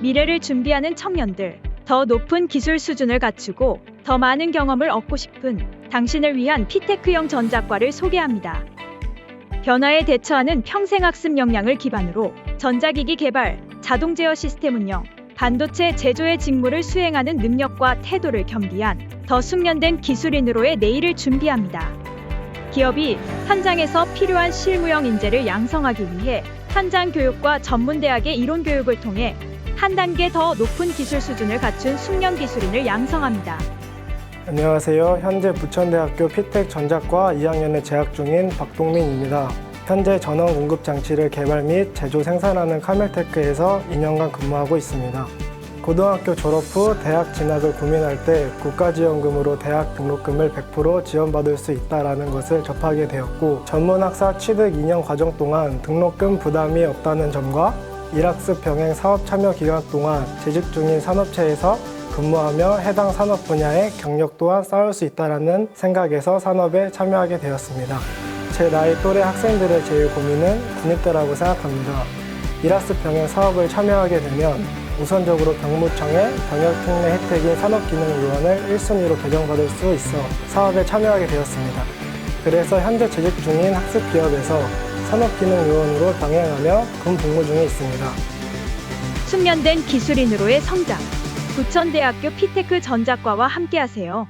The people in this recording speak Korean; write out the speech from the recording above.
미래를 준비하는 청년들, 더 높은 기술 수준을 갖추고 더 많은 경험을 얻고 싶은 당신을 위한 피테크형 전작과를 소개합니다. 변화에 대처하는 평생학습 역량을 기반으로 전자기기 개발, 자동 제어 시스템 운영, 반도체 제조의 직무를 수행하는 능력과 태도를 겸비한 더 숙련된 기술인으로의 내일을 준비합니다. 기업이 현장에서 필요한 실무형 인재를 양성하기 위해 현장 교육과 전문대학의 이론 교육을 통해 한 단계 더 높은 기술 수준을 갖춘 숙련 기술인을 양성합니다. 안녕하세요. 현재 부천대학교 피텍 전작과 2학년에 재학 중인 박동민입니다. 현재 전원 공급 장치를 개발 및 제조 생산하는 카멜테크에서 2년간 근무하고 있습니다. 고등학교 졸업 후 대학 진학을 고민할 때 국가지원금으로 대학 등록금을 100% 지원받을 수 있다는 것을 접하게 되었고 전문학사 취득 2년 과정 동안 등록금 부담이 없다는 점과 일학습 병행 사업 참여 기간 동안 재직 중인 산업체에서 근무하며 해당 산업 분야의 경력 또한 쌓을 수 있다는 생각에서 산업에 참여하게 되었습니다. 제 나이 또래 학생들의 제일 고민은 군입대라고 생각합니다. 일학습 병행 사업을 참여하게 되면 우선적으로 병무청의 병역 특례 혜택인 산업기능요원을 1순위로 배정받을 수 있어 사업에 참여하게 되었습니다. 그래서 현재 재직 중인 학습 기업에서 산업기능요원으로 병행하며 군 복무 중에 있습니다. 숙련된 기술인으로의 성장. 부천대학교 피테크 전작과와 함께하세요.